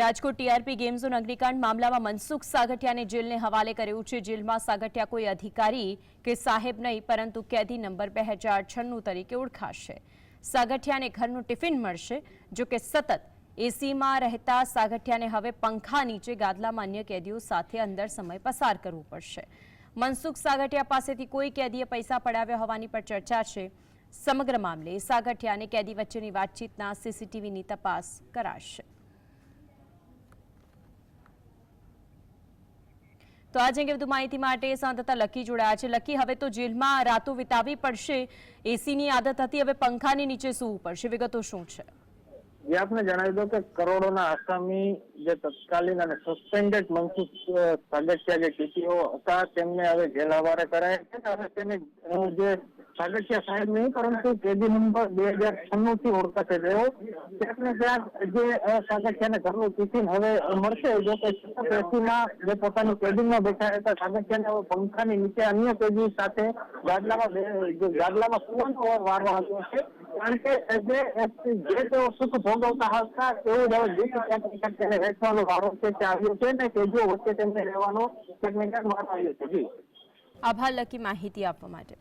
Rajkot TRP game zone અગ્નિકાંડ મામલામાં મનસુખ સાગઠિયાને જેલને હવાલે કર્યું છે. જેલમાં સાગઠિયા કોઈ અધિકારી કે સાહેબ નહીં, પરંતુ કેદી નંબર બે હજાર છન્નું તરીકે ઓળખાશે. સાગઠિયાને ઘરનું ટિફિન મળશે જો કે સતત એસીમાં રહેતા સાગઠિયાને હવે પંખા નીચે ગાદલામાં અન્ય કેદીઓ સાથે અંદર સમય પસાર કરવું પડશે. મનસુખ સાગઠિયા પાસેથી કોઈ કેદીએ પૈસા પડાવ્યા હોવાની પણ ચર્ચા છે. સમગ્ર મામલે સાગઠિયા અને કેદી વચ્ચેની વાતચીતના સીસીટીવીની તપાસ કરાશે. તો આજે અંગે વધુ માહિતી માટે સંવાદદાતા લકી જોડાયા છે. લકી હવે તો જેલમાં રાતો વિતાવી પડશે. એસીની આદત હતી, હવે પંખાની નીચે સૂવું પડશે. વિગતો શું છે? જે આપને જણાવી દો કે કરોડોના આસામી જે તત્કાલીન અને સસ્પેન્ડેડ મનસુખ સાગઠિયા જે ટીટીઓ હતા, તેમને હવે જેલ હવારે કરાયા છે. અને તેને જે સાગઠિયા સાહેબ નહીં, પરંતુ કેદી નંબર બે હજાર છન્નું થી ઓળખાશે તેઓ ક્યાંક ને ક્યાંક જે સાગઠિયાને ઘરનું ટિફિન હવે મળશે, જો કે એસીમાં જે પોતાની કેબિનમાં બેઠા હતા સાગઠિયાને હવે પંખાની નીચે અન્ય કેદી સાથે ગાદલામાં ગાદલામાં સુવાનો વારો છે. કારણ કે જે તેઓ સુખ ભોગવતા હતા એવું જ હવે દુઃખ ક્યાંક તેને વેચવાનો વારો છે તે આવ્યો છે ને કેદીઓ વચ્ચે તેમને રહેવાનો ક્યાંક ક્યાંક વારો આવ્યો છે જી. આભાર, લકી માહિતી આપવા માટે.